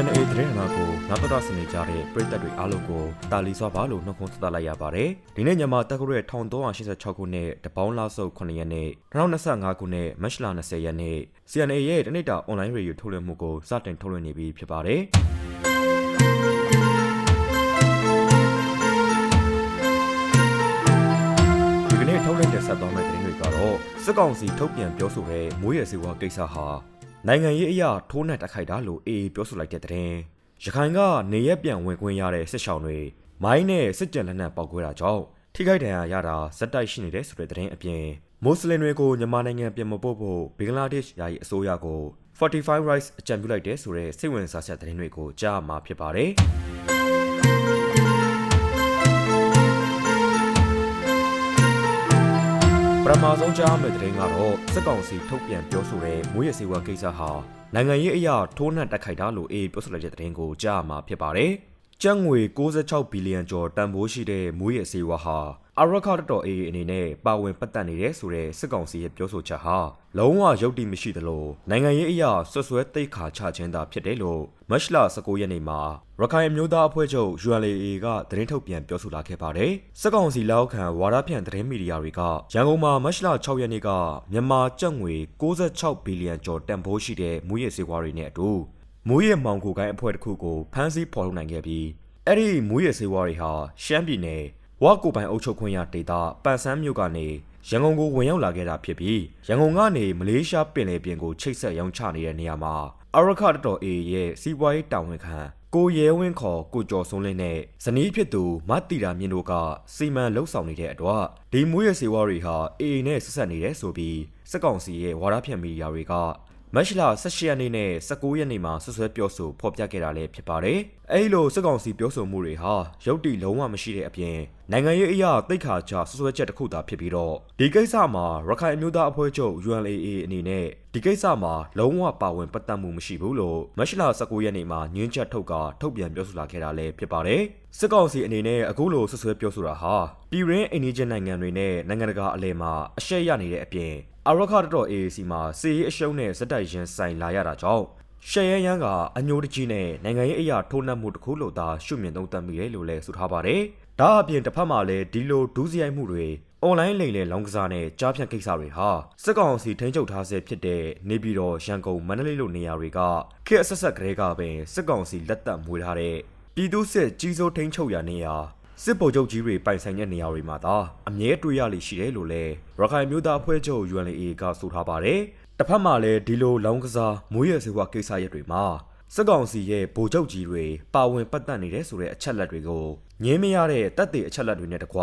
CNA သတင်းဌာနကိုနောက်တော်စနေကြတဲ့ပြည်သက်တွေအားလုံးကိုတာလီစွာပါလို့နှုတ်ခွန်းဆက်သလိုက်ရပါတယ်။ဒီနေ့ညမှာတက္ကရာ1386ခုနှစ်တပေါင်းလဆုပ်9ရက်နေ့2025ခုနှစ်မတ်လ20ရက်နေ့ CNA ရဲ့တနေ့တာ online radio ထုတ်လွှင့်မှုကိုစတင်ထုတ်လွှင့်နေပြီဖြစ်ပါတယ်။ဒီကနေ့ထုတ်လွှင့်တင်ဆက်သွားမယ့်သတင်းတွေကတော့စစ်ကောင်စီထုတ်ပြန်ပြောဆိုတဲ့မိုးရစေဝါကိစ္စဟာ နိုင်ငံရေးအရာထိုးနှက်တိုက်ခိုက်တာလို့အေးပြောဆိုလိုက်တဲ့သတင်းရခိုင်ကနေရက်ပြန်ဝင်ခွင့်ရတဲ့စစ်ဆောင်တွေမိုင်းနဲ့စစ်ကြံလက်နက်ပေါက်ကွဲတာကြောင့်ထိခိုက်ဒဏ်ရာရတာဇက်တိုက်ရှိနေတဲ့ဆိုတဲ့သတင်းအပြင်မွတ်စလင်တွေကိုမြန်မာနိုင်ငံပြန်မပို့ဖို့ဘင်္ဂလားဒေ့ရှ်ယာယီအစိုးရကို45 rights အကြံပြုလိုက်တဲ့ဆိုတဲ့စိတ်ဝင်စားစရာသတင်းတွေကိုကြားမှာဖြစ်ပါတယ်။ ပထမဆုံးကြားမယ့်တဲ့ရင်ကတော့စစ်ကောင်စီထုတ်ပြန်ပြောဆိုတဲ့မွေးရစေဝါကိစ္စဟာနိုင်ငံရေးအရာထိုးနှက်တက်ခိုက်တာလို့အေးပြောဆိုလိုက်တဲ့တဲ့ရင်ကိုကြားမှာဖြစ်ပါတယ်။ကျပ်ငွေ66ဘီလီယံကျော်တန်ဖိုးရှိတဲ့မွေးရစေဝါဟာ အရခတ်တော်အေးအနေနဲ့ပါဝင်ပတ်သက်နေတဲ့ဆိုတဲ့စစ်ကောင်စီရဲ့ပြောဆိုချက်ဟာလုံးဝယုတ်တိမရှိသလိုနိုင်ငံရေးအရာဆွဆွဲတိတ်ခါချခြင်းသာဖြစ်တယ်လို့မတ်လ19ရက်နေ့မှာရခိုင်အမျိုးသားအဖွဲ့ချုပ် ULA ကသတင်းထုတ်ပြန်ပြောဆိုလာခဲ့ပါတယ်။စစ်ကောင်စီလက်အောက်ခံဝါဒဖြန့်သတင်းမီဒီယာတွေကရန်ကုန်မှာမတ်လ6ရက်နေ့ကမြန်မာကျပ်ငွေ66ဘီလီယံကျော်တန်ဖိုးရှိတဲ့မူရည်စေဝါတွေနဲ့အတူမူရည်မောင်ကိုကိုင်းအဖွဲ့တစ်ခုကိုဖမ်းဆီးဖော်ထုတ်နိုင်ခဲ့ပြီးအဲ့ဒီမူရည်စေဝါတွေဟာရှမ်းပြည်နယ် ဝါကိုပိုင်အုပ်ချုပ်ခွင့်ရဒေသပန်ဆန်းမြို့ကနေရန်ကုန်ကိုဝင်ရောက်လာခဲ့တာဖြစ်ပြီးရန်ကုန်ကနေမလေးရှားပင်လယ်ပြင်ကိုချိတ်ဆက်ရောင်းချနေတဲ့နေရာမှာအရခတ်တော်အေရဲ့စီးပွားရေးတာဝန်ခံကိုရဲဝင်းခေါ်ကိုကျော်စိုးလင်းနဲ့ဇနီးဖြစ်သူမတ်တီတာမြင့်တို့ကစီမံလှုပ်ဆောင်နေတဲ့အတွက်ဒီမွေးရစေဝါတွေဟာအေအေနဲ့ဆက်ဆက်နေတယ်ဆိုပြီးစစ်ကောင်စီရဲ့ဝါဒဖြန့်မီဒီယာတွေကမတ်လ18ရက်နေ့နဲ့19ရက်နေ့မှာဆွဆွဲပြောဆိုဖော်ပြခဲ့တာလည်းဖြစ်ပါတယ်။အဲဒီလိုစစ်ကောင်စီပြောဆိုမှုတွေဟာရုပ်တည်လုံးဝမရှိတဲ့အပြင် နိုင်ငံရေးအရာတိတ်ခါချဆွဆွဲချက်တစ်ခုသာဖြစ်ပြီးတော့ဒီကိစ္စမှာရခိုင်အမျိုးသားအဖွဲ့ချုပ် UNLA အနေနဲ့ဒီကိစ္စမှာလုံးဝပါဝင်ပတ်သက်မှုမရှိဘူးလို့မတ်လ19ရက်နေ့မှာညွှန်းချက်ထုတ်ကထုတ်ပြန်ပြောဆိုလာခဲ့တာလည်းဖြစ်ပါတယ်။စစ်ကောင်စီအနေနဲ့အခုလိုဆွဆွဲပြောဆိုတာဟာပြည်ရင်းအိန္ဒိယနိုင်ငံတွေနဲ့နိုင်ငံတကာအလဲမှာအရှက်ရနေတဲ့အပြင်အရခတ်တော် AAC မှာစီရေးအရှုံးနဲ့စက်တိုက်ရင်ဆိုင်လာရတာကြောင့်ရှယ်ရန်ရန်ကအညိုတကြီးနဲ့နိုင်ငံရေးအရာထိုးနှက်မှုတစ်ခုလို့သာရှုမြင်သုံးသပ်မိတယ်လို့လည်းဆိုထားပါတယ်။ ဒါအပြင်တစ်ဖက်မှာလည်းဒီလိုဒူးစရိုက်မှုတွေအွန်လိုင်းလိမ်လည်လောင်းကစားနဲ့ကြားဖြတ်ကိစ္စတွေဟာစစ်ကောင်စီထိန်းချုပ်ထားဆဲဖြစ်တဲ့နေပြည်တော်ရန်ကုန်မန္တလေးလိုနေရာတွေကခေတ်အဆက်ဆက်ကလေးကပင်စစ်ကောင်စီလက်သက်မွေးထားတဲ့ပြည်သူစစ်ကြီးစိုးထိန်းချုပ်ရာနေရာစစ်ဗိုလ်ချုပ်ကြီးတွေပိုင်ဆိုင်တဲ့နေရာတွေမှာသာအမြဲတွေ့ရလိရှိတယ်လို့လည်းရခိုင်မျိုးသားအဖွဲ့ချုပ် UNLA ကဆိုထားပါတယ်။တစ်ဖက်မှာလည်းဒီလိုလောင်းကစားမွေးရစေဝါကိစ္စရပ်တွေမှာ စစ်ကောင်စီရဲ့ဗိုလ်ချုပ်ကြီးတွေပါဝင်ပတ်သက်နေတဲ့ဆိုတဲ့အချက်လက်တွေကိုငင်းမရတဲ့တပ်တွေအချက်လက်တွေနဲ့တကွ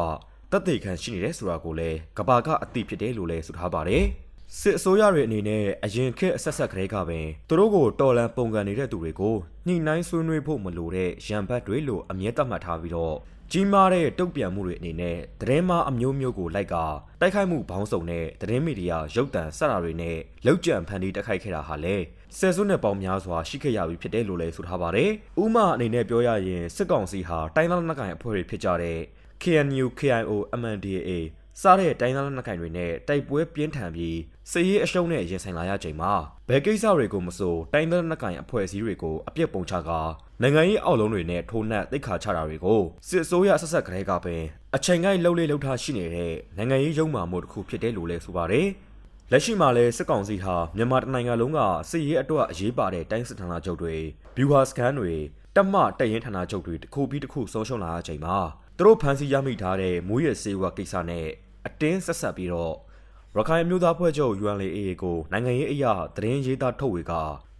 တပ်တွေခံရှိနေတယ်ဆိုတာကိုလည်းကဘာကအသိဖြစ်တယ်လို့လည်းဆိုထားပါတယ်။စစ်အစိုးရတွေအနေနဲ့အရင်ခေတ်အဆက်ဆက်ကလေးကပင်သူတို့ကိုတော်လန်ပုံကန်နေတဲ့သူတွေကိုညှိနှိုင်းဆွေးနွေးဖို့မလိုတဲ့ရန်ဘတ်တွေလို့အမြဲတတ်မှတ်ထားပြီးတော့ကြီးမားတဲ့တုတ်ပြန်မှုတွေအနေနဲ့သတင်းမအမျိုးမျိုးကိုလိုက်ကတိုက်ခိုက်မှုဘောင်းစုံနဲ့သတင်းမီဒီယာရုပ်သံစတာတွေနဲ့လောက်ကြံဖန်တီးတိုက်ခိုက်ခဲ့တာဟာလေ ဆယ်စုနှစ်ပေါင်းများစွာရှိခဲ့ရပြီဖြစ်တယ်လို့လည်းဆိုထားပါတယ်။ဥမာအနေနဲ့ပြောရရင်စစ်ကောင်စီဟာတိုင်းသားလက်နက်ကိုင်အဖွဲ့တွေဖြစ်ကြတဲ့ KNU, KIO, MNDAA စားတဲ့တိုင်းသားလက်နက်ကိုင်တွေနဲ့တိုက်ပွဲပြင်းထန်ပြီးစစ်ရေးအရှုံးနဲ့ရင်ဆိုင်လာရချိန်မှာဘယ်ကိစ္စတွေကိုမဆိုတိုင်းသားလက်နက်ကိုင်အဖွဲ့အစည်းတွေကိုအပြစ်ပုံချကာနိုင်ငံရေးအောက်လုံးတွေနဲ့ထိုးနှက်တိတ်ခါချတာတွေကိုစစ်အစိုးရဆက်ဆက်ကလေးကပင်အချိန်ကိုက်လှုပ်လေးလှုပ်ထားရှိနေတဲ့နိုင်ငံရေးရုံမှမှုတစ်ခုဖြစ်တယ်လို့လည်းဆိုပါတယ်။ လက်ရှိမှာလည်းစစ်ကောင်စီဟာမြန်မာတိုင်းနိုင်ငံလုံးကစစ်ရေးအတွက်အရေးပါတဲ့တိုင်းစစ်ဌာနချုပ်တွေဘျူဟာစကန်တွေတက်မတက်ရင်ဌာနချုပ်တွေတစ်ခုပြီးတစ်ခုဆုံးရှုံးလာတဲ့အချိန်မှာသူတို့ဖမ်းဆီးရမိထားတဲ့မူရစေဝါကိစ္စနဲ့အတင်းဆက်ဆက်ပြီးတော့ရခိုင်မျိုးသားဖွဲ့ချုပ် UNLA ကိုနိုင်ငံရေးအရာသတင်းရေးသားထုတ်ဝေက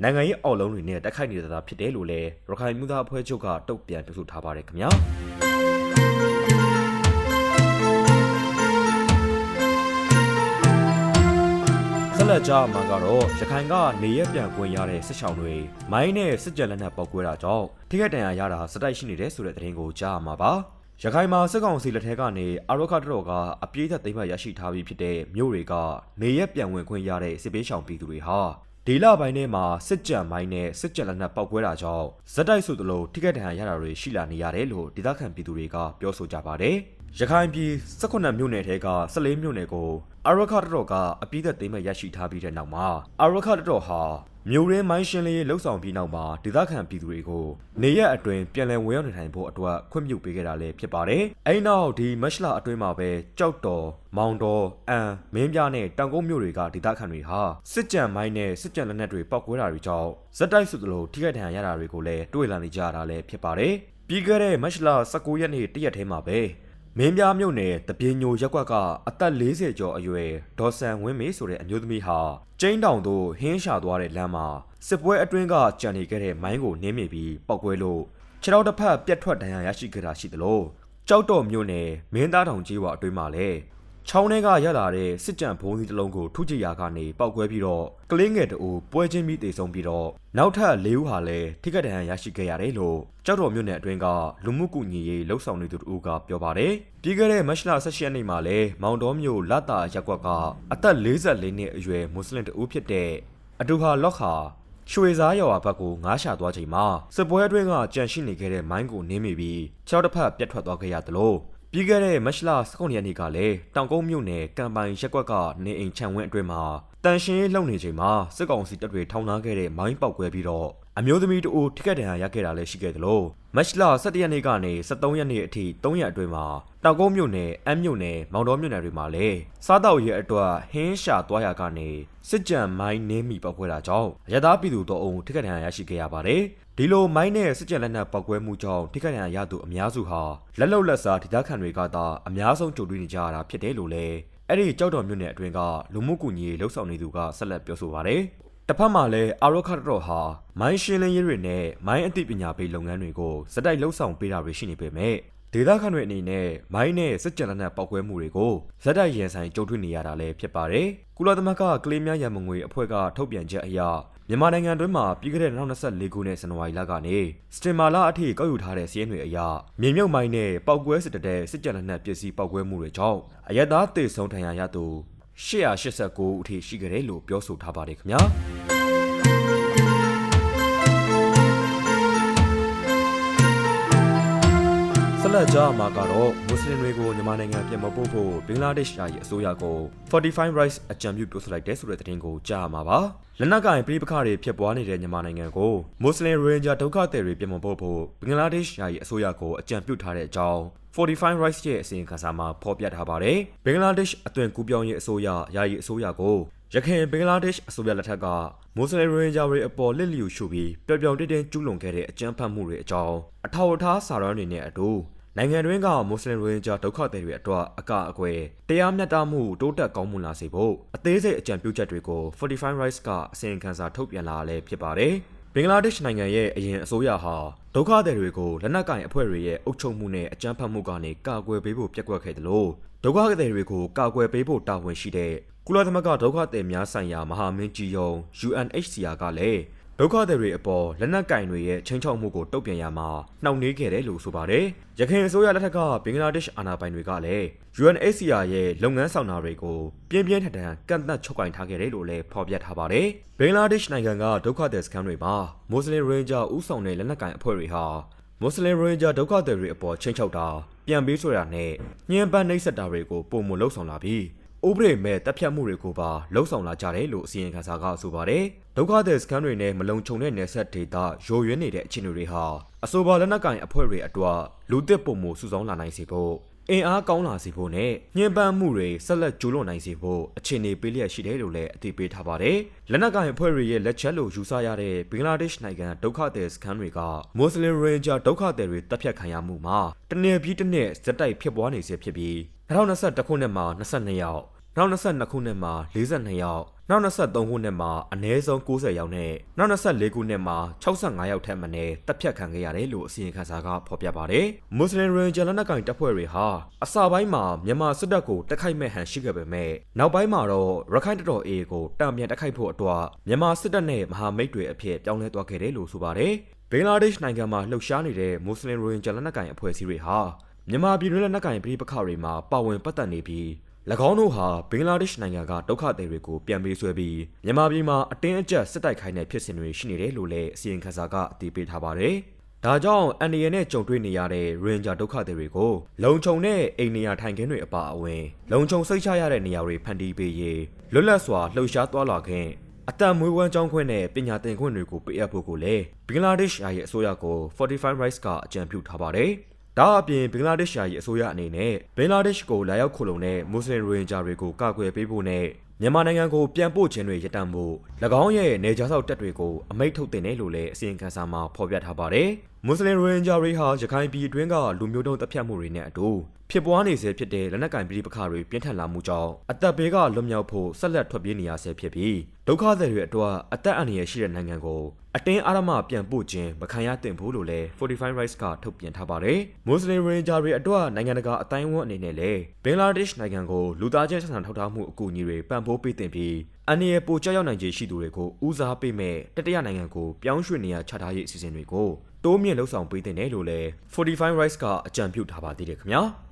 နိုင်ငံရေးအောက်လုံးတွေနဲ့တိုက်ခိုက်နေတာဖြစ်တယ်လို့လည်းရခိုင်မျိုးသားဖွဲ့ချုပ်ကတုတ်ပြန်ပြောဆိုထားပါတယ်ခင်ဗျာ က်လက်ကြမှာကတော့ရခိုင်ကနေရက်ပြန်ကွင်ရတဲ့စစ်ဆောင်တွေမိုင်းနဲ့စစ်ကြံလက်နက်ပောက်ကွဲတာကြောင့်ထိခိုက်ဒဏ်ရာရတာစတိုက်ရှိနေတဲ့ဆိုတဲ့သတင်းကိုကြားမှာပါရခိုင်မှာစစ်ကောင်စီလက်ထက်ကနေအာရခတ်တော်ကအပြေးသက်သိမ်းမှရရှိထားပြီးဖြစ်တဲ့မြို့တွေကနေရက်ပြန်ဝင်ခွင့်ရတဲ့စစ်ပေးဆောင်ပြည်သူတွေဟာဒီလပိုင်းထဲမှာစစ်ကြံမိုင်းနဲ့စစ်ကြံလက်နက်ပောက်ကွဲတာကြောင့်ဇက်တိုက်ဆိုသလိုထိခိုက်ဒဏ်ရာရတာတွေရှိလာနေရတယ်လို့ဒေသခံပြည်သူတွေကပြောဆိုကြပါတယ်။ ရခိုင်ပြည်18မြို့နယ်ထဲက14မြို့နယ်ကိုအာရခတတော်ကအပြည့်သက်သိမ်းမဲ့ရရှိထားပြီးတဲ့နောက်မှာအာရခတတော်ဟာမြို့ရင်းမိုင်းရှင်းလေးလှုပ်ဆောင်ပြီးနောက်မှာဒေသခံပြည်သူတွေကိုနေရက်အတွင်းပြန်လည်ဝင်ရောက်နေထိုင်ဖို့အတွက်ခွင့်ပြုပေးခဲ့တာလည်းဖြစ်ပါတယ်။အဲဒီနောက်ဒီမက်ရှလာအတွင်းမှာပဲကြောက်တော်မောင်တော်အန်မင်းပြနဲ့တောင်ကုန်းမြို့တွေကဒေသခံတွေဟာစစ်ကြံမိုင်းနဲ့စစ်ကြံလက်နက်တွေပောက်ကွဲတာတွေကြောင့်ဇက်တိုက်ဆိုသလိုထိခိုက်ဒဏ်ရာရတာတွေကိုလည်းတွေ့လာနေကြရတာလည်းဖြစ်ပါတယ်။ပြီးခဲ့တဲ့မက်ရှလာ19ရက်နေ့တရက်ထဲမှာပဲ မင်းပြားမြို့နယ်တပြင်းညိုရက်ကွက်ကအသက်40ကျော်အရွယ်ဒေါ်ဆန်ဝင်းမေဆိုတဲ့အမျိုးသမီးဟာကျင်းတောင်သို့ဟင်းရှာသွားတဲ့လမ်းမှာစစ်ပွဲအတွင်းကကြံနေခဲ့တဲ့မိုင်းကိုနင်းမိပြီးပောက်ကွဲလို့ခြေထောက်တစ်ဖက်ပြတ်ထွက်ဒဏ်ရာရရှိခဲ့တာရှိသလိုကြောက်တော်မြို့နယ်မင်းသားတောင်ကြီးဝအတွင်းမှာလည်း ချောင်းထဲကရလာတဲ့စစ်ကြံဘုံကြီးတစ်လုံးကိုထုကြည်ရာကနေပောက်ကွဲပြီးတော့ကလင်းငယ်တူပွဲချင်းပြီးတေဆုံးပြီးတော့နောက်ထပ်၄ဦးဟာလည်းထိခိုက်ဒဏ်ရာရရှိခဲ့ရတယ်လို့ကြောက်တော်မြို့နယ်အတွင်းကလူမှုကူညီရေးလှုပ်ဆောင်နေသူတို့ကပြောပါတယ်။ပြီးခဲ့တဲ့မတ်လ18ရက်နေ့မှာလည်းမောင်တော်မြို့လတာရက်ကွက်ကအသက်44နှစ်အရွယ်မွတ်စလင်တဦးဖြစ်တဲ့အတူဟာလော့ခါရွှေစားရွာဘက်ကိုငားရှာသွားချိန်မှာစစ်ပွဲအတွင်းကကြန့်ရှိနေခဲ့တဲ့မိုင်းကိုနင်းမိပြီးခြေထောက်တစ်ဖက်ပြတ်ထွက်သွားခဲ့ရသလို ပြီးခဲ့တဲ့မတ်လ19ရက်နေ့ကလည်းတောင်ကုန်းမြို့နယ်ကံပိုင်ရက်ကွက်ကနေအိမ်ခြံဝင်းအတွင်းမှာတန်ရှင်းရေးလှုပ်နေချိန်မှာစစ်ကောင်စီတပ်တွေထောင်ထားခဲ့တဲ့မိုင်းပောက်ကွဲပြီးတော့အမျိုးသမီးတဦးထိခိုက်ဒဏ်ရာရခဲ့တာလည်းရှိခဲ့သလိုမတ်လ17ရက်နေ့ကနေ23ရက်နေ့အထိ3ရက်အတွင်းမှာတောင်ကုန်းမြို့နယ်အမ်းမြို့နယ်မောင်တော်မြို့နယ်တွေမှာလည်းစားတောက်ရဲအတွက်ဟင်းရှာသွားရကနေစစ်ကြံမိုင်းနင်းမိပောက်ကွဲတာကြောင့်ရသားပြည်သူတော်အုံထိခိုက်ဒဏ်ရာရရှိခဲ့ရပါတယ် ဒီလိုမိုင်းနဲ့စစ်ကြံလက်နက်ပောက်ကွဲမှုကြောင့်ထိခိုက်ဒဏ်ရာရသူအများစုဟာလက်လုံလက်စားဒေသခံတွေကသာအများဆုံးကြုံတွေ့နေကြရတာဖြစ်တယ်လို့လည်းအဲ့ဒီကြောက်တော်မြို့နယ်အတွင်းကလူမှုကူညီရေးလှုပ်ဆောင်နေသူကဆက်လက်ပြောဆိုပါတယ်တစ်ဖက်မှာလည်းအာရောခတ်တော်ဟာမိုင်းရှင်းလင်းရေးတွေနဲ့မိုင်းအသိပညာပေးလုပ်ငန်းတွေကိုစက်တိုက်လှုပ်ဆောင်ပေးတာတွေရှိနေပေမဲ့ဒေသခံတွေအနေနဲ့မိုင်းနဲ့စစ်ကြံလက်နက်ပောက်ကွဲမှုတွေကိုဇက်တိုက်ရင်ဆိုင်ကြုံတွေ့နေရတာလည်းဖြစ်ပါတယ်။ကုလသမဂ္ဂကလေးများရန်မငွေအဖွဲ့ကထုတ်ပြန်ချက်အရ မြန်မာနိုင်ငံတွင်းမှာပြီးခဲ့တဲ့2024ခုနှစ်ဇန်နဝါရီလကနေစတင်မာလအထိကောက်ယူထားတဲ့စီးရင်တွေအရမြေမြုပ်မိုင်းနဲ့ပောက်ကွဲစစ်တပ်တဲ့စစ်ကြံလက်နက်ပစ္စည်းပောက်ကွဲမှုတွေကြောင့်အရက်သားတေဆုံးထဏ်ရာရသူ889ဦးအထိရှိခဲ့တယ်လို့ပြောဆိုထားပါတယ်ခင်ဗျာ။ လက်ကြမှာကတော့မွတ်စလင်တွေကိုမြန်မာနိုင်ငံပြန်မပို့ဖို့ဘင်္ဂလားဒေ့ရှ်ယာယီအစိုးရကို45 rights အကြံပြုပြောဆိုလိုက်တဲ့ဆိုတဲ့သတင်းကိုကြားရမှာပါလက်နက်ကင်ပြည်ပခါတွေဖြစ်ပွားနေတဲ့မြန်မာနိုင်ငံကိုမွတ်စလင်ရိုဟင်ဂျာဒုက္ခသည်တွေပြန်မပို့ဖို့ဘင်္ဂလားဒေ့ရှ်ယာယီအစိုးရကိုအကြံပြုထားတဲ့အကြောင်း45 rights ရဲ့အစီရင်ခံစာမှာဖော်ပြထားပါတယ်ဘင်္ဂလားဒေ့ရှ်အသွင်ကူးပြောင်းရေးအစိုးရယာယီအစိုးရကိုရခိုင်ဘင်္ဂလားဒေ့ရှ်အစိုးရလက်ထက်ကမွတ်စလင်ရိုဟင်ဂျာတွေအပေါ်လက်လျူရှုပြီးပျော်ပျော်တင်းတင်းကျူးလွန်ခဲ့တဲ့အကြမ်းဖက်မှုတွေအကြောင်းအထောက်အထားစာရင်းတွေနဲ့အတူ နိုင်ငံတွင်းကမွတ်စလင်ရိုဟင်ဂျာဒုက္ခသည်တွေအတွက်အကအကွယ်တရားမျှတမှုတိုးတက်ကောင်းမွန်လာစေဖို့အသေးစိတ်အကြံပြုချက်တွေကို45 rights ကအစီရင်ခံစာထုတ်ပြန်လာလဲဖြစ်ပါတယ်ဘင်္ဂလားဒေ့ရှ်နိုင်ငံရဲ့အရင်အစိုးရဟာဒုက္ခသည်တွေကိုလက်နက်ကင်အဖွဲ့တွေရဲ့အုပ်ချုပ်မှုနဲ့အကြမ်းဖက်မှုကနေကာကွယ်ပေးဖို့ပြက်ကွက်ခဲ့တယ်လို့ဒုက္ခသည်တွေကိုကာကွယ်ပေးဖို့တာဝန်ရှိတဲ့ကုလသမဂ္ဂဒုက္ခသည်များဆိုင်ရာမဟာမင်းကြီးယုံ UNHCR ကလည်း ဒုက္ခသည်တွေအပေါ်လက်နက်ကင်တွေရဲ့ချင်းချောက်မှုကိုတုံ့ပြန်ရမှာနှောင့်နှေးခဲ့တယ်လို့ဆိုပါတယ်။ရခိုင်အစိုးရလက်ထက်ကဘင်္ဂလားဒေ့ရှ်အာဏာပိုင်တွေကလည်း UNHCR ရဲ့လုပ်ငန်းဆောင်တာတွေကိုပြင်းပြင်းထန်ထန်ကန့်သတ်ချုပ်ကင်ထားခဲ့တယ်လို့လည်းဖော်ပြထားပါတယ်။ဘင်္ဂလားဒေ့ရှ်နိုင်ငံကဒုက္ခသည်စခန်းတွေမှာမွတ်စလင်ရိုဟင်ဂျာဥဆောင်တဲ့လက်နက်ကင်အဖွဲ့တွေဟာမွတ်စလင်ရိုဟင်ဂျာဒုက္ခသည်တွေအပေါ်ချင်းချောက်တာပြန်ပေးဆိုတာနဲ့ညှဉ်းပန်းနှိပ်စက်တာတွေကိုပုံမလှုပ်ဆောင်လာပြီး ဥပဒေမဲ့တပ်ဖြတ်မှုတွေကိုပါလှုပ်ဆောင်လာကြတယ်လို့အစီရင်ခံစာကဆိုပါတယ်ဒုက္ခသည်စခန်းတွေနဲ့မလုံခြုံတဲ့နယ်စပ်ဒေသရိုရွင်းနေတဲ့အခြေအနေတွေဟာအဆိုပါလက်နက်ကင်အဖွဲ့တွေအတွက်လူသစ်ပုံမှုစုဆောင်းလာနိုင်စေဖို့အင်အားကောင်းလာစေဖို့နဲ့ညှဉ်းပန်းမှုတွေဆက်လက်ကျူးလွန်နိုင်စေဖို့အခြေအနေပေးလျက်ရှိတယ်လို့လည်းအသိပေးထားပါတယ်။လက်နက်ကင်အဖွဲ့တွေရဲ့လက်ချက်လို့ယူဆရတဲ့ဘင်္ဂလားဒေ့ရှ်နိုင်ငံဒုက္ခသည်စခန်းတွေကမွတ်စလင်ရိုဟင်ဂျာဒုက္ခသည်တွေတပ်ဖြတ်ခံရမှုမှာတနေ့ပြီးတစ်နေ့ဇက်တိုက်ဖြစ်ပွားနေစေဖြစ်ပြီး2021ခုနှစ်မှာ22ယောက် နောက်22ခုနှစ်မှာ42ယောက်နောက်23ခုနှစ်မှာအနည်းဆုံး90ယောက်နဲ့နောက်24ခုနှစ်မှာ65ယောက်ထက်မနည်းတပ်ဖြတ်ခံခဲ့ရတယ်လို့အစီရင်ခံစာကဖော်ပြပါတယ်။မွတ်စလင်ရိုဟင်ဂျာလက်နက်ကိုင်တပ်ဖွဲ့တွေဟာအစပိုင်းမှာမြန်မာစစ်တပ်ကိုတိုက်ခိုက်မဲ့ဟန်ရှိခဲ့ပေမဲ့နောက်ပိုင်းမှာတော့ရခိုင်တပ်တော် AA ကိုတံပြန်တိုက်ခိုက်ဖို့အတွက်မြန်မာစစ်တပ်နဲ့မဟာမိတ်တွေအဖြစ်ပြောင်းလဲသွားခဲ့တယ်လို့ဆိုပါတယ်။ဘင်္ဂလားဒေ့ရှ်နိုင်ငံမှာလှုပ်ရှားနေတဲ့မွတ်စလင်ရိုဟင်ဂျာလက်နက်ကိုင်အဖွဲ့အစည်းတွေဟာမြန်မာပြည်တွင်းလက်နက်ကိုင်ပြည်ပခါတွေမှာပါဝင်ပတ်သက်နေပြီး၎ င်းတို့ဟာဘင်္ဂလားဒေ့ရှ်နိုင်ငံကဒုက္ခသည်တွေကိုပြန်ပေးဆွဲပြီးမြန်မာပြည်မှာအတင်းအကျပ်စစ်တိုက်ခိုင်းတဲ့ဖြစ်စဉ်တွေရှိနေတယ်လို့လည်းအစီရင်ခံစာကအတည်ပြုထားပါတယ်။ဒါကြောင့်အန်ဒီရနဲ့ကြုံတွေ့နေရတဲ့ Ranger ဒုက္ခသည်တွေကိုလုံခြုံတဲ့အိမ်နေရာထိုင်ခင်းတွေအပါအဝင်လုံခြုံစိတ်ချရတဲ့နေရာတွေဖန်တီးပေးရေးလွတ်လပ်စွာလှုပ်ရှားသွားလာခွင့်အတံမွေးဝမ်းကျောင်းခွင့်နဲ့ပညာသင်ခွင့်တွေကိုပေးအပ်ဖို့ကိုလည်းဘင်္ဂလားဒေ့ရှ်ရဲ့အစိုးရကို45 rights ကအကြံပြုထားပါတယ်။ ဒါအပြင်ဘင်္ဂလားဒေ့ရှ်ရဲ့အစိုးရအနေနဲ့ဘင်္ဂလားဒေ့ရှ်ကိုလာရောက်ခိုလုံတဲ့မွတ်စလင်ရိုဟင်ဂျာတွေကိုကာကွယ်ပေးဖို့နဲ့မြန်မာနိုင်ငံကိုပြန်ပို့ခြင်းတွေရပ်တန့်ဖို့၎င်းရဲ့နေကြားဆောက်တပ်တွေကိုအမိန့်ထုတ်တင်တယ်လို့လည်းအစီရင်ခံစာမှာဖော်ပြထားပါတယ်။မွတ်စလင်ရိုဟင်ဂျာတွေဟာရခိုင်ပြည်အတွင်းကလူမျိုးတုံးတပ်ဖြတ်မှုတွေနဲ့အတူဖြစ်ပွားနေစေဖြစ်တဲ့လက်နက်ကင်ပြည်ပခါတွေပြင်းထန်လာမှုကြောင့်အသက်ဘေးကလွတ်မြောက်ဖို့ဆက်လက်ထွက်ပြေးနေရဆဲဖြစ်ပြီးဒုက္ခသည်တွေအတွက်အသက်အန္တရာယ်ရှိတဲ့နိုင်ငံကိုအတင်းအာရမပြန်ပို့ခြင်းမခံရသင့်ဘူးလို့လည်း45 rights ကထုတ်ပြန်ထားပါတယ်။မွတ်စလင်ရိုဟင်ဂျာတွေအတွက်နိုင်ငံတကာအတိုင်းအဝန်အနေနဲ့လည်းဘင်္ဂလားဒေ့ရှ်နိုင်ငံကိုလူသားချင်းဆက်ဆံထောက်ထားမှုအကူအညီတွေပံ့ပိုးပေးသင့်ပြီး အန္တရာယ်ပိုကြောက်ရောက်နိုင်ခြေရှိသူတွေကိုဦးစားပေးမဲ့တတိယနိုင်ငံကိုပြောင်းရွှေ့နေရချထားရေးအစီအစဉ်တွေကိုတိုးမြင့်လှုပ်ဆောင်ပေးသင့်တယ်လို့လည်း45 rights ကအကြံပြုထားပါသေးတယ်ခင်ဗျာ။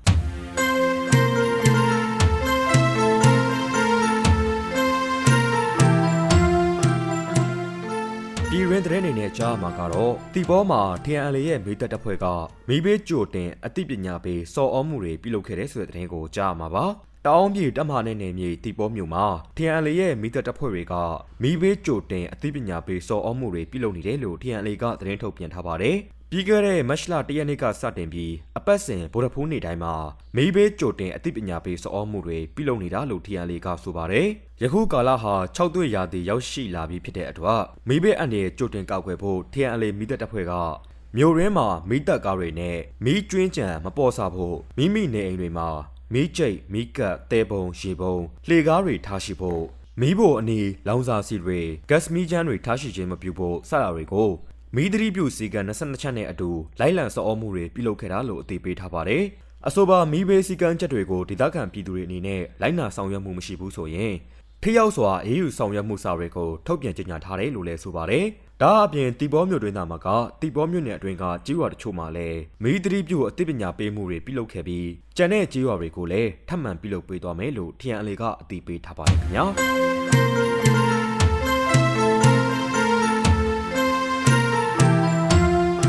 ဒီရင်းတဲ့အနေနဲ့ကြားမှာကတော့တီဘောမှာ TNL ရဲ့မိသက်တပ်ဖွဲ့ကမိဘေးကြိုတင်အသိပညာပေးစော်ဩမှုတွေပြုလုပ်ခဲ့တဲ့ဆိုတဲ့သတင်းကိုကြားမှာပါ။ တောင်းပြေတပ်မနဲ့နေမြေတီဘောမြို့မှာ TNL ရဲ့မိသက်တပ်ဖွဲ့တွေကမိဘေးကြိုတင်အသိပညာပေးစော်ဩမှုတွေပြုလုပ်နေတယ်လို့ TNL ကသတင်းထုတ်ပြန်ထားပါတယ်။ပြီးခဲ့တဲ့မတ်လ၁ရက်နေ့ကစတင်ပြီးအပတ်စဉ်ဗိုလ်တဖူးနေ့တိုင်းမှာမိဘေးကြိုတင်အသိပညာပေးစော်ဩမှုတွေပြုလုပ်နေတာလို့ TNL ကဆိုပါတယ်။ယခုကာလဟာ6သွေရာသီရောက်ရှိလာပြီဖြစ်တဲ့အတွက်မိဘေးအန်ရဲ့ကြိုတင်ကောက်ွယ်ဖို့ TNL မိသက်တပ်ဖွဲ့ကမြို့ရင်းမှာမိသက်ကားတွေနဲ့မီးကျွင်းကြံမပေါ်စားဖို့မိမိနေအိမ်တွေမှာ မီးကျိတ်မီးကပ်တဲပုံရေပုံလှေကားတွေထားရှိဖို့မီးဖို့အနီးလောင်စာစီတွေဂက်စ်မီးချမ်းတွေထားရှိခြင်းမပြုဖို့စတာတွေကိုမီးသတိပြုစီကံ22ချက်နဲ့အတူလိုက်လံစော်ဩမှုတွေပြုလုပ်ခဲ့တာလို့အသိပေးထားပါတယ်။အဆိုပါမီးဘေးစီကံချက်တွေကိုဒေသခံပြည်သူတွေအနေနဲ့လိုက်နာဆောင်ရွက်မှုမရှိဘူးဆိုရင်ထိရောက်စွာအေးအေးဆောင်ရွက်မှုစာတွေကိုထုတ်ပြန်ကြေညာထားတယ်လို့လည်းဆိုပါတယ်။ ဒါအပြင်တီဘောမြို့တွင်သားမှာကတီဘောမြို့နယ်အတွင်းကကြီးရွာတချို့မှာလည်းမီးသတိပြုအသိပညာပေးမှုတွေပြုလုပ်ခဲ့ပြီးကျန်တဲ့ကြီးရွာတွေကိုလည်းထပ်မံပြုလုပ်ပေးသွားမယ်လို့ထီယန်အလေကအသိပေးထားပါတယ်ခင်ဗျာ။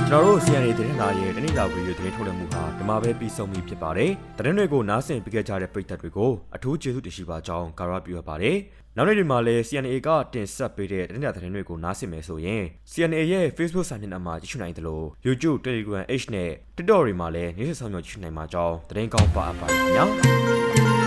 ကျွန်တော်တို့ CNA သတင်းလာရဲ့တနေ့တာဗီဒီယိုသတင်းထုတ်လွှင့်မှုဟာဒီမှာပဲပြီးဆုံးပြီဖြစ်ပါတယ်။သတင်းတွေကိုနားဆင်ပြခဲ့ကြတဲ့ပရိသတ်တွေကိုအထူးကျေးဇူးတင်ရှိပါကြောင်းကာရပြုအပ်ပါတယ်။နောက်နေ့တွေမှာလည်း CNA ကတင်ဆက်ပေးတဲ့သတင်းတာသတင်းတွေကိုနားဆင်မယ်ဆိုရင် CNA ရဲ့ Facebook စာမျက်နှာမှာကြည့်ရှုနိုင်သလို YouTube, Telegram, H နဲ့ TikTok တွေမှာလည်းနေ့စဉ်ဆောင်ရွက်ကြည့်ရှုနိုင်မှာကြောင်းသတင်းကောင်းပါအပ်ပါတယ်ခင်ဗျာ။